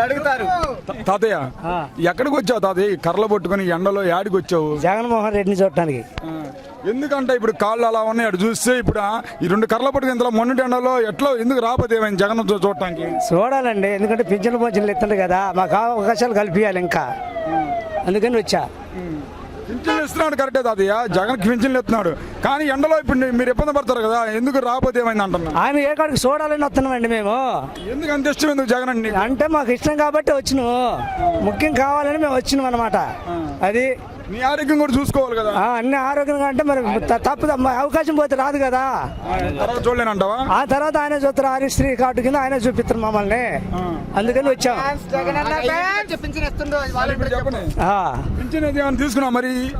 అడుగుతారు. తాతయ్య ఎక్కడికి వచ్చావు తాతయ్య? కర్రలు పట్టుకొని ఎండలో యాడికి వచ్చావు జగన్మోహన్ రెడ్డిని చూడటానికి. ఎందుకంటే ఇప్పుడు కాళ్ళు అలా ఉన్నాయి అటు చూస్తే ఇప్పుడు ఈ రెండు కర్రలు పట్టుకుని ఇంతలో మొన్నటి ఎండలో ఎట్లా ఎందుకు రాకపోతే ఏమైంది జగన్ చూడటానికి? చూడాలండి ఎందుకంటే పింఛన్ పోచన్లు ఇస్తుంది కదా మాకు అవకాశాలు కల్పించాలి ఇంకా. అందుకని వచ్చా. పింఛన్లు ఇస్తున్నాడు కరెక్టే తాతయ్య. జగన్ పింఛన్లు ఇస్తున్నాడు కానీ ఎండలో ఇప్పుడు మీరు ఇబ్బంది పడతారు కదా ఎందుకు రాకపోతే ఏమైంది అంటున్నా ఆయన ఏ కాడికి చూడాలని వస్తున్నామండి మేము. ఎందుకు అంత ఇష్టం ఎందుకు జగన్ అండి అంటే మాకు ఇష్టం కాబట్టి వచ్చినాము. ముఖ్యం కావాలని మేము వచ్చినాం అనమాట అది నీ ఆరోగ్యం కూడా చూసుకోవాలి కదా. ఆ, అన్ని ఆరోగ్యంగా అంటే మరి త- తప్పదు అమ్మ, అవకాశం పోతే రాదు కదా. తర్వాత చూడలేనంటావా? ఆ తర్వాత ఆయన చూస్తారు ఆరోగ్యశ్రీ కార్డు కింద ఆయన చూపిస్తారు మమ్మల్ని. అందుకని వచ్చాం. పింఛన్ ఇస్తుండో వాళ్ళు ఇప్పుడు చెప్పండి. ఆ, పింఛన్ అది ఏమైనా తీసుకున్నావు మరి?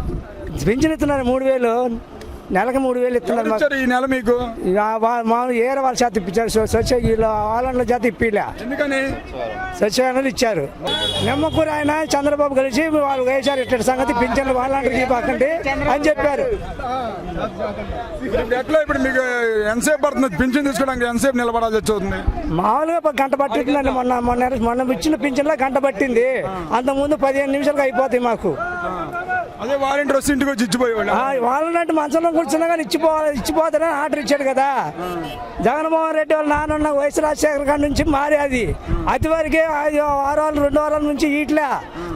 పింఛన్ ఇస్తున్నారు మూడు వేలు. నెలకి మూడు వేలు ఇస్తున్నారు ఈ నెల మీకు? మామూలు ఏరే వాళ్ళ చేత ఇప్పించారు. స్వచ్ఛ వీళ్ళు చేత ఇప్పిలే. ఎందుకని? ఇచ్చారు. నిమ్మకూరు ఆయన చంద్రబాబు కలిసి వాళ్ళు వేశారు. ఇట్ల సంగతి పింఛన్లు వాళ్ళంటే ఇవ్వకండి అని చెప్పారు. ఎట్లా ఇప్పుడు మీకు ఎంతసేపు పడుతుంది? పింఛన్ తీసుకోవడానికి ఎంతసేపు నిలబడాల్సి వస్తుంది మామూలుగా గంట పట్టిందండి. మొన్న మొన్న మొన్న ఇచ్చిన పింఛన్లో గంట పట్టింది. అంత ముందు పదిహేను నిమిషాలకు అయిపోతాయి మాకు. అదే వారంటీ వస్తే ఇంటికి వచ్చి ఇచ్చిపోయేవాళ్ళు. ఆ, వాళ్ళనంటే మంచంలో కూర్చున్నా కానీ ఇచ్చిపోవాలి ఇచ్చిపోతారని ఆర్డర్ ఇచ్చాడు కదా. జగన్మోహన్ రెడ్డి వాళ్ళ నాన్న వైఎస్ రాజశేఖర్ గారి నుంచి మారి అది అది వరకే వారాలు రెండు వారాల నుంచి ఇట్లా.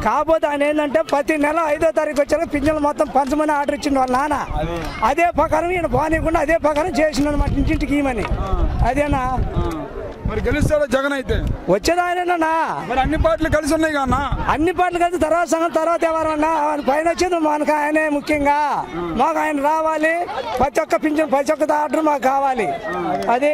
కాకపోతే ఆయన ఏంటంటే ప్రతి నెల ఐదో తారీఖు వచ్చాక పింఛన్లు మొత్తం పంచమని ఆర్డర్ ఇచ్చిండు వాళ్ళ నాన్న. అదే. ప్రకారం ఈయన పోనీయకుండా అదే ప్రకారం చేసిండు అనమాట ఇంటింటికి ఇమని అదేనా? మరి గెలుస్తాడా జగన్ అయితే. వచ్చేది ఆయననా మరి అన్ని పార్టీలు కలిసి ఉన్నాయి కన్నా అన్ని. పాటలు కలిసి తర్వాత సంగతి తర్వాత ఎవరన్నా పైన వచ్చేది మనకు ఆయనే ముఖ్యంగా. మాకు ఆయన రావాలి. ప్రతి ఒక్క పింఛన్ ప్రతి ఒక్క ఆర్డర్ మాకు కావాలి. అది